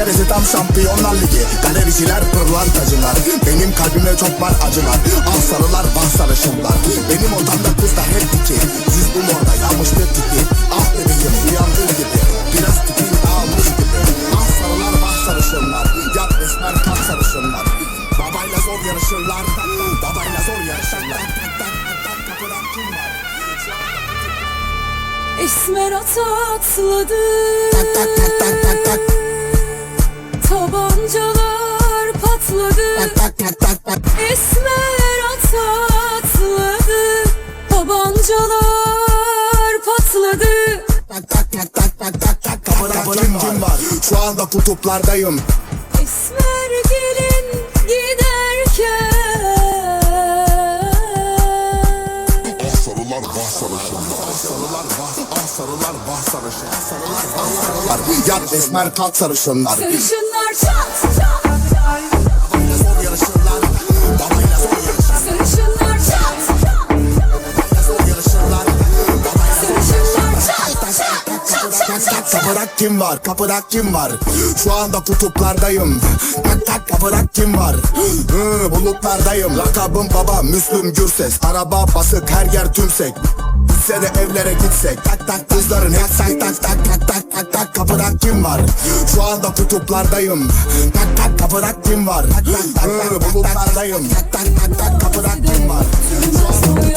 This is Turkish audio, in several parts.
Serisi tam şampiyonlar ligi. Galericiler pırlantacılar Benim kalbimde çok var acılar. Al sarılar bah sarışınlar Benim odamda kızlar hep diki Yüz bu morda yanmış bir tipi Ah bebeğim uyandığın gibi. Biraz tipin almış gibi. Ah sarılar bah sarışınlar Yat esmer kalk sarışınlar Babayla zor yarışırlar. Babayla zor yarışırlar. Kapıdan kim var? Esmer ata atladı tak tak tak tak tak Tabancalar patladı Esmer ata atladı Tabancalar patladı tak tak tak tak tak tak tak kapıdan kim var? Şu anda kutuplardayım Esmer gelin sarılar vah sarışın Yat esmer kalk sarışınlar Sarışınlar çat çat Babayla zor yarışırlar Babayla zor yarışırlar Sarışınlar çat çat Babayla zor yarışırlar Babayla zor Sarışınlar çat tak kapıda kim var? Kapıda kim var? Şu anda kutuplardayım. Tak tak kapıda kim var? Hı, bulutlardayım. Lakabım baba Müslüm Gürses. Araba basık her yer tümsek. Bitse evlere gitsek Tak tak kızların yaksak tak tak tak tak tak tak kapıda kim var? Şu anda kutuplardayım. Tak tak kapıda kim var? Hı, bulutlardayım. Tak tak tak tak kapıda kim var? Şu anda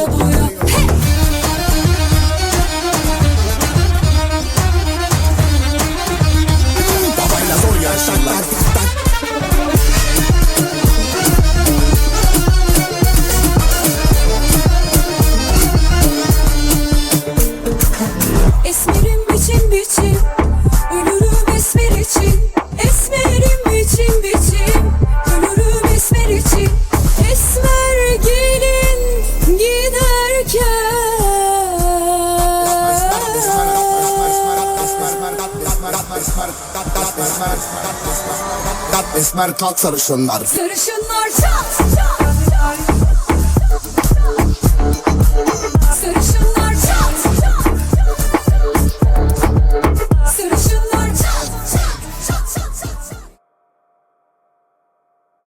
Dert esmer kalk sarışınlar. Sarışınlar çat çat çat